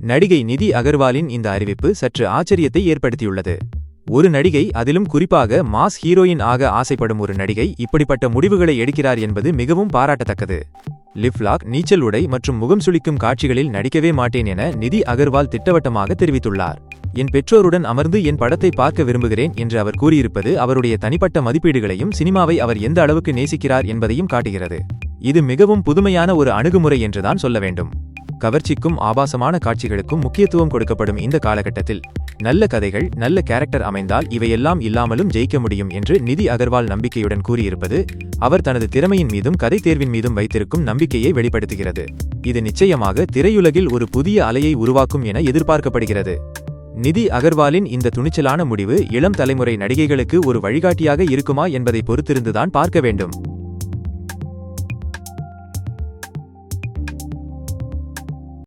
நடிகை நிதி அகர்வாலின் இந்த அறிவிப்பு சற்று ஆச்சரியத்தை ஏற்படுத்தியுள்ளது. ஒரு நடிகை அதிலும் குறிப்பாக மாஸ் ஹீரோயின் ஆக ஆசைப்படும் ஒரு நடிகை இப்படிப்பட்ட முடிவுகளை எடுக்கிறார் என்பது மிகவும் பாராட்டத்தக்கது. லிப்லாக் நீச்சல் உடை மற்றும் முகம் சுளிக்கும் காட்சிகளில் நடிக்கவே மாட்டேன் என நிதி அகர்வால் திட்டவட்டமாக தெரிவித்துள்ளார். என் பெற்றோருடன் அமர்ந்து என் படத்தை பார்க்க விரும்புகிறேன் என்று அவர் கூறியிருப்பது அவருடைய தனிப்பட்ட மதிப்பீடுகளையும் சினிமாவை அவர் எந்த அளவுக்கு நேசிக்கிறார் என்பதையும் காட்டுகிறது. இது மிகவும் புதுமையான ஒரு அணுகுமுறை என்றுதான் சொல்ல வேண்டும். கவர்ச்சிக்கும் ஆபாசமான காட்சிகளுக்கும் முக்கியத்துவம் கொடுக்கப்படும் இந்த காலகட்டத்தில். நல்ல கதைகள் நல்ல கேரக்டர் அமைந்தால் இவையெல்லாம் இல்லாமலும் ஜெயிக்க முடியும் என்று நிதி அகர்வால் நம்பிக்கையுடன் கூறியிருப்பது அவர் தனது திறமையின் மீதும் கதை தேர்வின் மீதும் வைத்திருக்கும் நம்பிக்கையை வெளிப்படுத்துகிறது. இது நிச்சயமாக திரையுலகில் ஒரு புதிய அலையை உருவாக்கும் என எதிர்பார்க்கப்படுகிறது. நிதி அகர்வாலின் இந்த துணிச்சலான முடிவு இளம் தலைமுறை நடிகைகளுக்கு ஒரு வழிகாட்டியாக இருக்குமா என்பதை பொறுத்திருந்துதான் பார்க்க வேண்டும்.